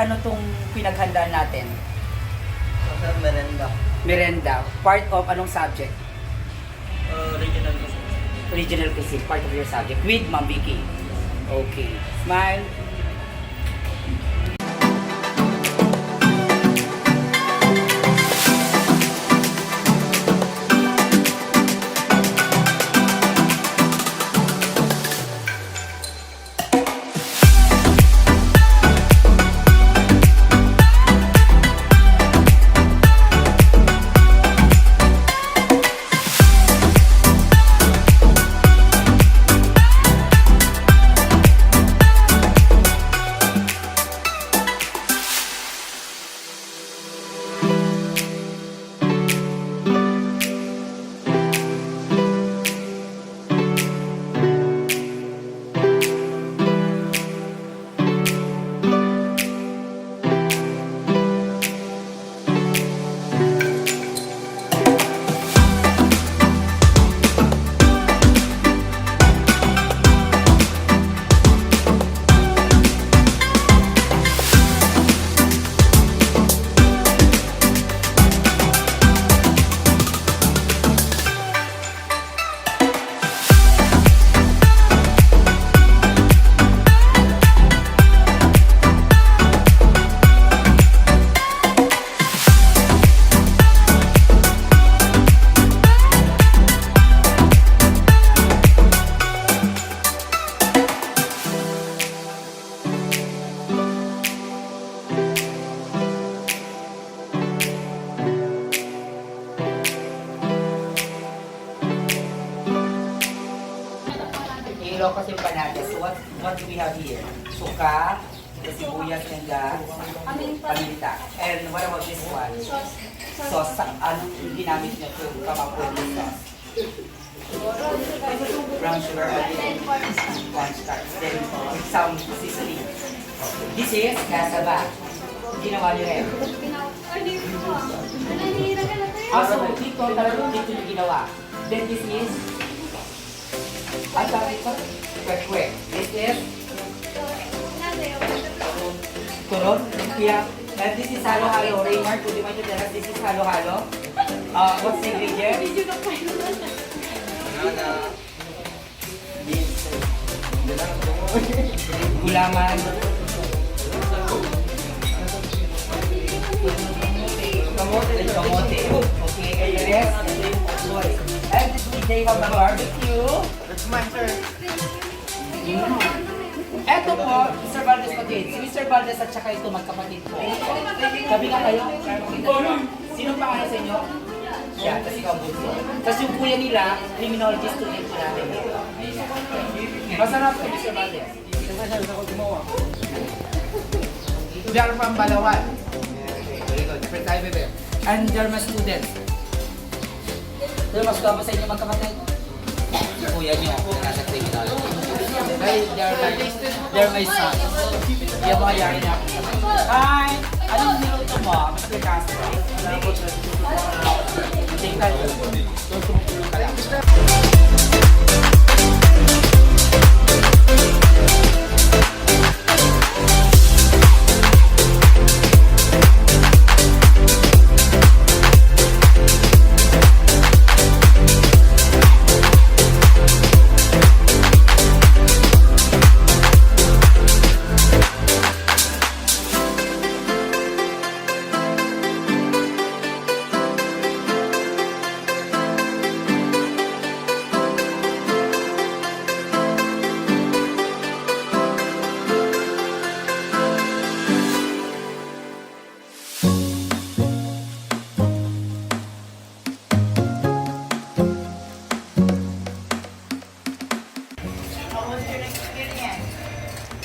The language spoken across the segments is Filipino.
ano tong pinaghandaan natin? Sir, merenda. Merenda. Part of anong subject? Uh, regional kasi. Regional cuisine, part of your subject with Ma'am Vicky. Okay. Smile. Ilocos empanadas. So what what do we have here? Suka, the sibuyas and the paminta. And what about this one? Sauce. Sa- Anong ginamit niyo to come up with this sauce? Brown sugar cornstarch. Then some seasoning. This is kasaba. Ginawa niyo rin. Ah, so dito talagang dito niyo ginawa. Then this is ang tawag ito? Kwek-kwek. This is turon. Yeah. And this is halo-halo. Raymar, to tell us this is halo-halo? Uh, what's the ingredient? Banana. Beans. Gulaman. Kamote. Kamote. Okay? Soy. And they have a barbecue. That's mine, sir. Eto po, Mr. Valdez Patid. Si Mr. Valdez at saka ito magkapatid po. Sabi nga kayo, sino pangalan sa inyo? Siya, tapos ikaw bunso. Tapos yung kuya nila, criminology student po. Ayan. Masarap po, Mr. Valdez. Diyan pa ang balawan. Very good. Different tayo, bebe. And they're my students. Pero mas gwapo sa inyo magkapatid. Kuya na nasa criminology. They, they're my, they're my son. Yung mga yari na. Hi! Anong niluto mo, Mr. Castro? Tingnan mo.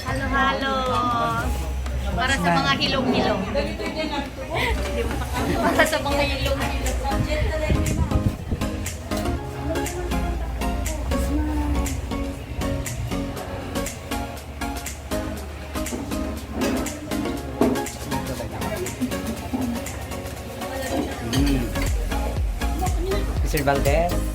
Halo-halo. Para sa mga hilong-hilong. Para sa mga hilong-hilong. Mr. Valdez?